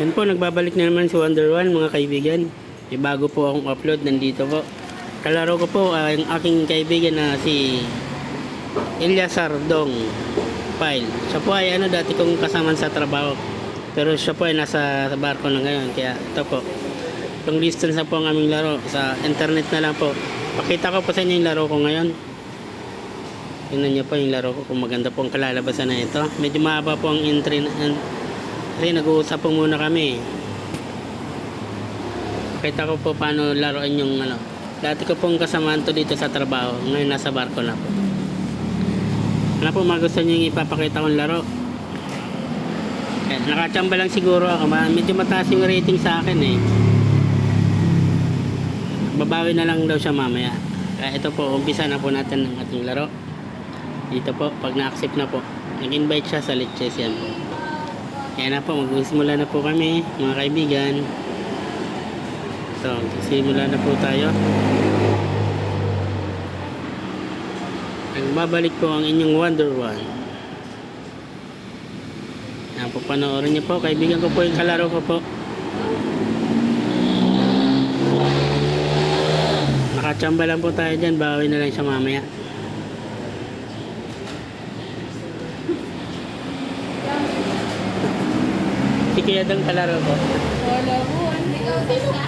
Yan po, nagbabalik na naman si Wonder One mga kaibigan. May bago po akong upload, nandito po. Kalaro ko po ang aking kaibigan na si Eliasar Dong Pile. Siya po ay ano dati kong kasama sa trabaho. Pero siya po ay nasa barko na ngayon. Kaya ito po. Long distance na po ang aming laro. Sa internet na lang po. Pakita ko po sa inyo yung laro ko ngayon. Tingnan niyo po yung laro ko kung maganda po ang kalalabasan na ito. Medyo mahaba po ang entry na, kasi nag-uusap po muna kami. Kita ko po paano laruan yung ano. Dati ko pong kasamaan to dito sa trabaho. Ngayon nasa barko na po. Ano po mga gusto nyo yung ipapakita kong laro? Eh, nakachamba lang siguro ako. Medyo mataas yung rating sa akin eh. Babawi na lang daw siya mamaya. Kaya ito po, umpisa na po natin ng ating laro. Dito po, pag na-accept na po. Nag-invite siya sa Leches yan po. Kaya na po, magsimula na po kami, mga kaibigan. So, simula na po tayo. Nagbabalik po ang inyong Wonder One. Yan po, panoorin niyo po. Kaibigan ko po yung kalaro ko po. Nakachamba lang po tayo dyan. Bawi na lang siya mamaya. Si Kuya Dong kalaro ko. Wala po. Hindi ka?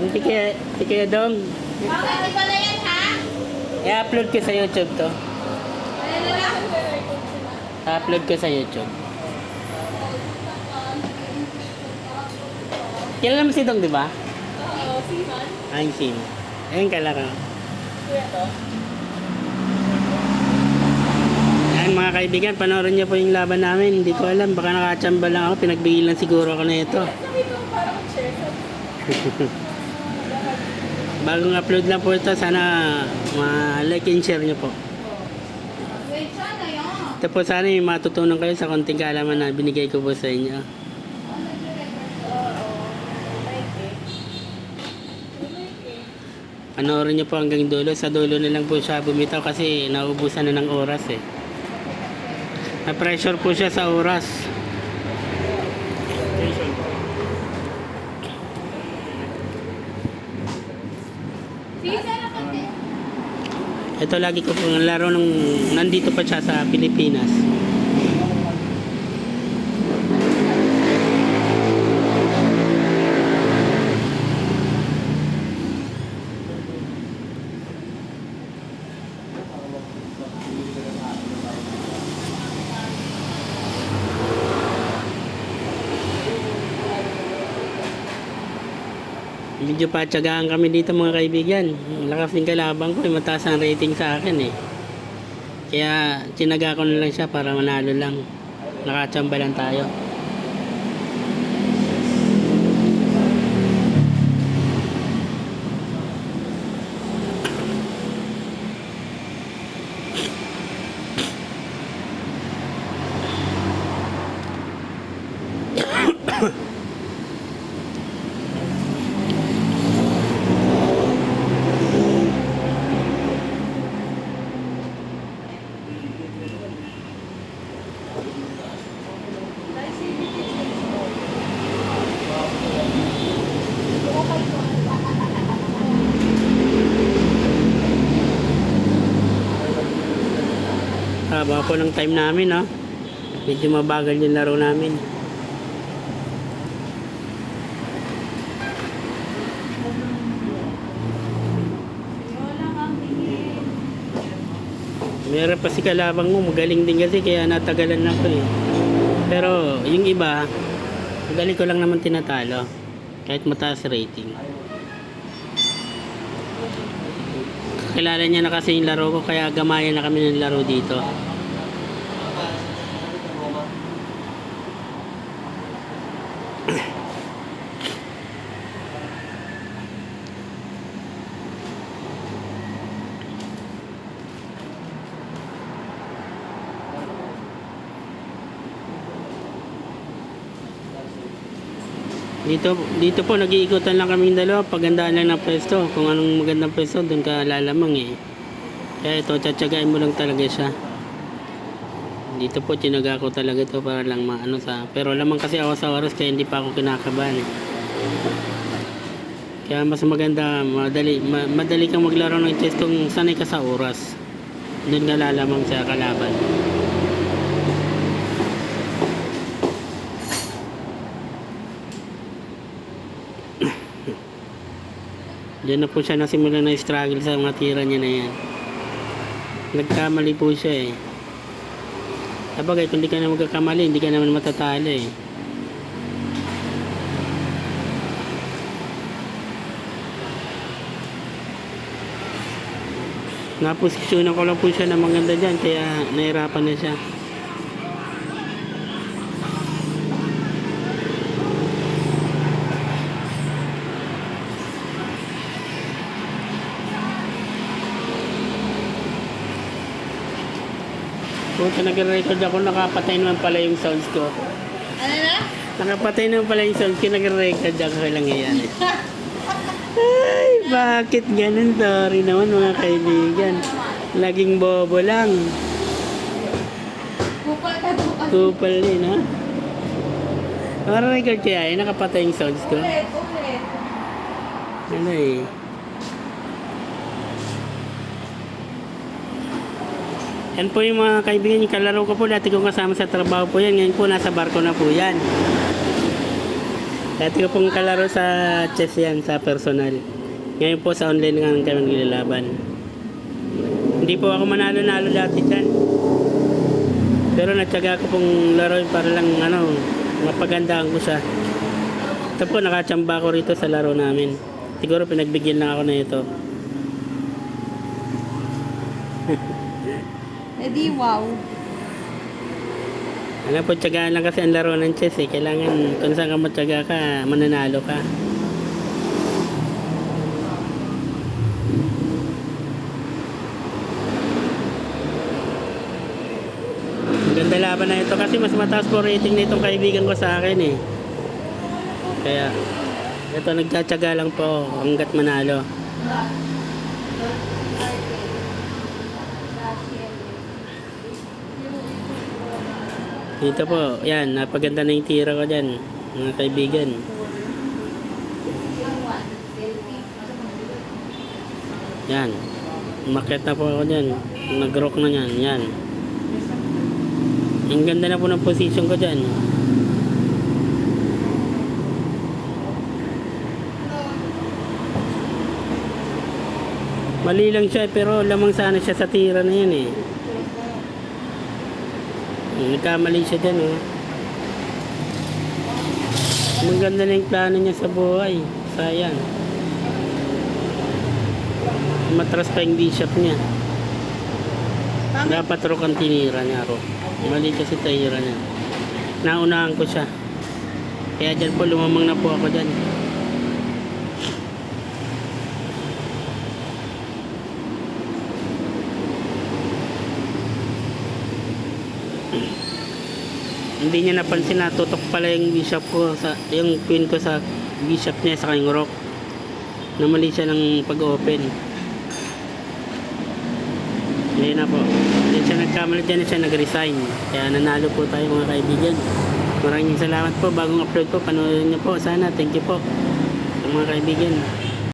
Si Kuya, si Kuya Dong. Bakit pala yan ha? I-upload ko sa YouTube to. Na. I-upload ko sa YouTube. Kilala mo si Dong, di ba? Oo, Siman. Ang sim. Ayun kalaro. Kuya to. Ayan mga kaibigan, panoorin niyo po yung laban namin. Hindi ko alam, baka nakachamba lang ako. Pinagbigil lang siguro ako na ito. Bagong upload lang po ito. Sana ma-like and share niyo po. Ito po sana may matutunan kayo sa konting kaalaman na binigay ko po sa inyo. Oo. Panoorin niyo po hanggang dulo. Sa dulo na lang po siya bumitaw kasi naubusan na ng oras eh. Na-pressure po siya sa oras. Ito lagi ko pong laro nung nandito pa siya sa Pilipinas. Medyo patsagaan kami dito mga kaibigan. Lakas din kalabang ko, eh, mataas ang rating sa akin eh. Kaya tinaga ko na lang siya para manalo lang. Nakachamba lang tayo. Haba po ng time namin, no? Medyo mabagal yung laro namin. Meron pa si kalabang mo, magaling din kasi kaya natagalan na ko eh. Pero yung iba, magaling ko lang naman tinatalo. Kahit mataas rating. Kilala niya na kasi yung laro ko kaya gamayan na kami ng laro dito. Dito, dito po nag-iikutan lang kaming dalawa. Pagandaan lang ng pwesto. Kung anong magandang pwesto, doon ka lalamang eh. Kaya ito, tsatsagain mo lang talaga siya. Dito po, tinaga ko talaga to para lang maano sa... Pero lamang kasi ako sa oras kaya hindi pa ako kinakabahan. eh. Kaya mas maganda, madali, ma- madali kang maglaro ng chess kung sanay ka sa oras. Doon nga lalamang sa kalaban. Diyan na po siya nasimula na struggle sa mga tira niya na yan. Nagkamali po siya eh. Sabagay, kung di ka na magkakamali, hindi ka naman matatalo eh. Naposisyonan ko lang po siya na maganda dyan, kaya nahirapan na siya. Puta, nag-record ako, nakapatay naman pala yung sounds ko. Ano na? Nakapatay naman pala yung sounds ko, nag-record ako, kailang yan eh. Ay, bakit ganun? Sorry naman mga kaibigan. Laging bobo lang. Kupal ka, kupal. Kupal din, ha? Naka-record kaya eh, nakapatay yung sounds ko. Ano eh. Yan po yung mga kaibigan, yung kalaro ko po, dati kong kasama sa trabaho po yan. Ngayon po, nasa barko na po yan. Dati ko pong kalaro sa chess yan, sa personal. Ngayon po, sa online nga kami nilalaban. Hindi po ako manalo-nalo dati dyan. Pero natsaga ko pong laro para lang, ano, mapagandaan ko siya. Ito po, nakachamba ko rito sa laro namin. Siguro pinagbigyan lang ako na ito. Eh di wow. Ano po, tsagaan lang kasi ang laro ng chess eh. Kailangan, kung saan ka matyaga ka, mananalo ka. Maganda laban na ito kasi mas mataas po rating na itong kaibigan ko sa akin eh. Kaya, ito nagtsatsaga lang po hanggat manalo. Dito po, yan, napaganda na yung tira ko dyan, mga kaibigan. Yan, umakyat na po ako dyan, nag-rock na yan, yan. Ang ganda na po ng position ko dyan. Mali lang siya pero lamang sana siya sa tira na yan eh. Nagkamali siya dyan oh. Maganda na yung plano niya sa buhay. Sayang. Matras pa yung bishop niya. Dapat ro kang tinira niya ro. Mali kasi tira niya. Naunahan ko siya. Kaya dyan po lumamang na po ako dyan. Hindi niya napansin na tutok pala yung bishop ko sa yung queen ko sa bishop niya sa kanyang rock. Namali siya ng pag-open. Hindi na po. Hindi siya nagkamali dyan siya nag-resign. Kaya nanalo po tayo mga kaibigan. Maraming salamat po. Bagong upload po. Panoorin niyo po. Sana. Thank you po. Mga kaibigan.